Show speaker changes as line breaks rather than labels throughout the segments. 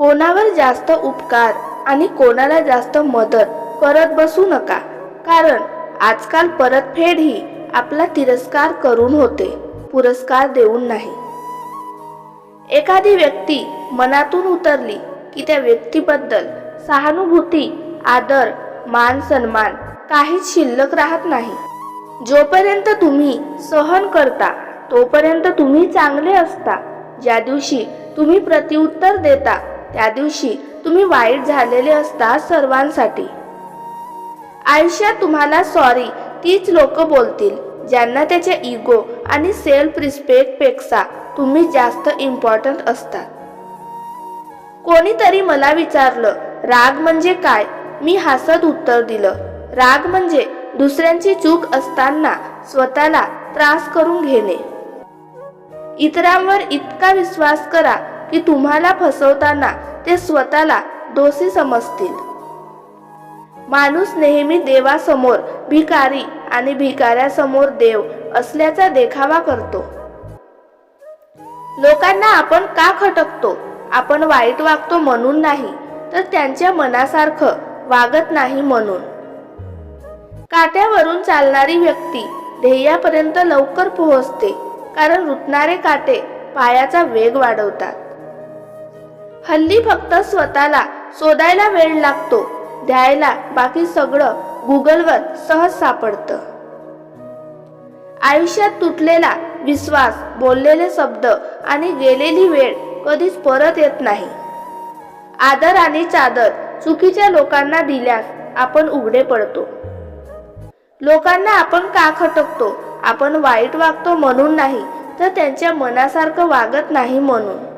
कोणावर जास्त उपकार आणि कोणाला जास्त मदत करत बसू नका. कारण आजकाल परतफेड ही आपला तिरस्कार करून होते. पुरस्कार देऊन नाही. एखादी व्यक्ती मनातून उतरली की त्या व्यक्तीबद्दल सहानुभूती आदर मान सन्मान काहीच शिल्लक राहत नाही. जोपर्यंत तुम्ही सहन करता तोपर्यंत तुम्ही चांगले असता. ज्या दिवशी तुम्ही प्रतिउत्तर देता त्या दिवशी तुम्ही वाईट झालेले असता सर्वांसाठी. आयुष्यात तुम्हाला सॉरी तीच लोक बोलतील ज्यांना त्याच्या इगो आणि सेल्फ रिस्पेक्टपेक्षा तुम्ही जास्त इम्पॉर्टंट असतात. कोणीतरी मला विचारलं राग म्हणजे काय? मी हसत उत्तर दिलं राग म्हणजे दुसऱ्यांची चूक असताना स्वतःला त्रास करून घेणे. इतरांवर इतका विश्वास करा की तुम्हाला फसवताना ते स्वतःला दोषी समजतील. माणूस नेहमी देवासमोर भिकारी आणि भिकाऱ्यासमोर देव असल्याचा देखावा करतो. लोकांना आपण का खटकतो? आपण वाईट वागतो म्हणून नाही तर त्यांच्या मनासारखं वागत नाही म्हणून. काट्यावरून चालणारी व्यक्ती ध्येयापर्यंत लवकर पोहोचते कारण रुतणारे काटे पायाचा वेग वाढवतात. हल्ली फक्त स्वतःला शोधायला वेळ लागतो. द्यायला बाकी सगळं गुगलवर सहज सापडतं. आयुष्यात तुटलेला विश्वास बोललेले शब्द आणि गेलेली वेळ कधीच परत येत नाही. आदर आणि चादर चुकीच्या लोकांना दिल्यास आपण उघडे पडतो. लोकांना आपण का खटकतो? आपण वाईट वागतो म्हणून नाही तर त्यांच्या मनासारखं वागत नाही म्हणून.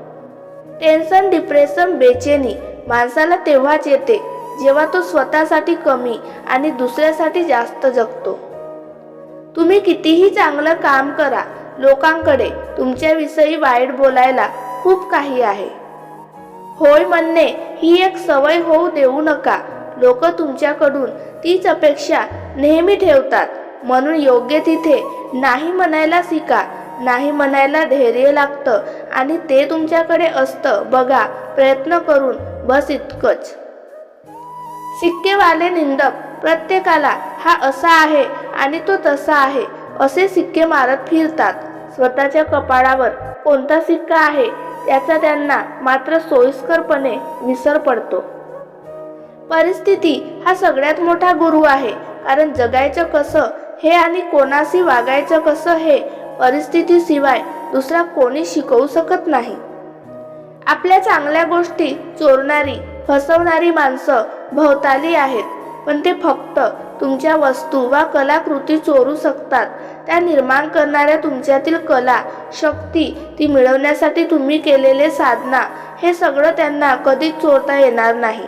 टेन्शन डिप्रेशन बेचैनी. माणसाला तेव्हाच येते जेव्हा तो स्वतःसाठी कमी आणि दुसऱ्यासाठी जास्त जगतो. तुम्ही कितीही चांगलं काम करा लोकांकडे तुमच्याविषयी वाईट बोलायला खूप काही आहे. होय म्हणणे ही एक सवय होऊ देऊ नका. लोक तुमच्याकडून तीच अपेक्षा नेहमी ठेवतात. म्हणून योग्य तिथे नाही म्हणायला शिका. नाही म्हणायला धैर्य लागतं आणि ते तुमच्याकडे असतं बघा प्रयत्न करून बस इतकंच. सिक्केवाले निंदक प्रत्येकाला हा असा आहे आणि तो तसा आहे असे सिक्के मारत फिरतात. स्वतःच्या कपाळावर कोणता सिक्का आहे त्याचा त्यांना मात्र सोयीस्करपणे विसर पडतो. परिस्थिती हा सगळ्यात मोठा गुरु आहे कारण जगायचं कसं हे आणि कोणाशी वागायचं कसं हे परिस्थितीशिवाय दुसरा कोणी शिकवू शकत नाही. आपल्या चांगल्या गोष्टी चोरणारी फसवणारी माणसं भोवताली आहेत पण ते फक्त तुमच्या वस्तू वा कलाकृती चोरू शकतात. त्या निर्माण करणाऱ्या तुमच्यातील कला शक्ती ती मिळवण्यासाठी तुम्ही केलेले साधना हे सगळं त्यांना कधीच चोरता येणार नाही.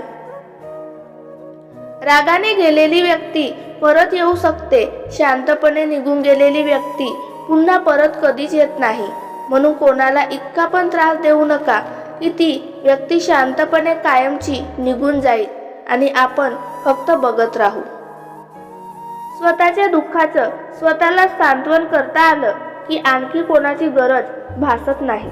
रागाने गेलेली व्यक्ती परत येऊ शकते शांतपणे निघून गेलेली व्यक्ती पुन्हा परत कधीच येत नाही. म्हणून कोणाला इतका पण त्रास देऊ नका की ती व्यक्ती शांतपणे कायमची निघून जाईल आणि आपण फक्त बघत राहू. स्वतःच्या दुःखाचं स्वतःला सांत्वन करता आलं की आणखी कोणाची गरज भासत नाही.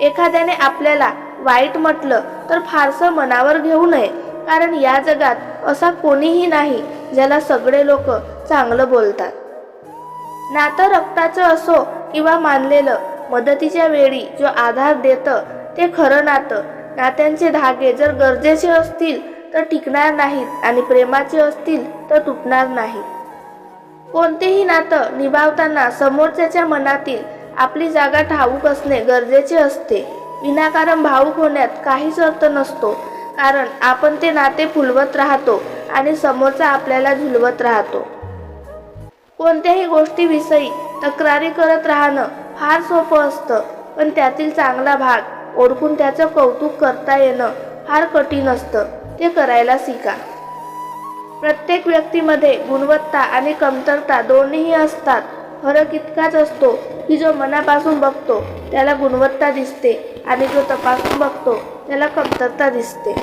एखाद्याने आपल्याला वाईट म्हटलं तर फारसं मनावर घेऊ नये कारण या जगात असा कोणीही नाही ज्याला सगळे लोक चांगलं बोलतात. नातं रक्ताचं असो किंवा मानलेलं मदतीच्या वेळी जो आधार देतं ते खरं नातं. नात्यांचे धागे जर गरजेचे असतील तर टिकणार नाहीत आणि प्रेमाचे असतील तर तुटणार नाहीत कोणतेही नातं निभावताना समोरच्याच्या मनातील आपली जागा ठाऊक असणे गरजेचे असते. विनाकारण भावूक होण्यात काहीच अर्थ नसतो. कारण आपण ते नाते फुलवत राहतो आणि समोरचा आपल्याला झुलवत राहतो. कोणत्याही गोष्टीविषयी तक्रारी करत राहणं फार सोपं असतं पण त्यातील चांगला भाग ओळखून त्याचं कौतुक करता येणं फार कठीण असतं. ते करायला शिका. प्रत्येक व्यक्तीमध्ये गुणवत्ता आणि कमतरता दोन्हीही असतात. फरक इतकाच असतो की जो मनापासून बघतो त्याला गुणवत्ता दिसते आणि जो तपासून बघतो त्याला कमतरता दिसते.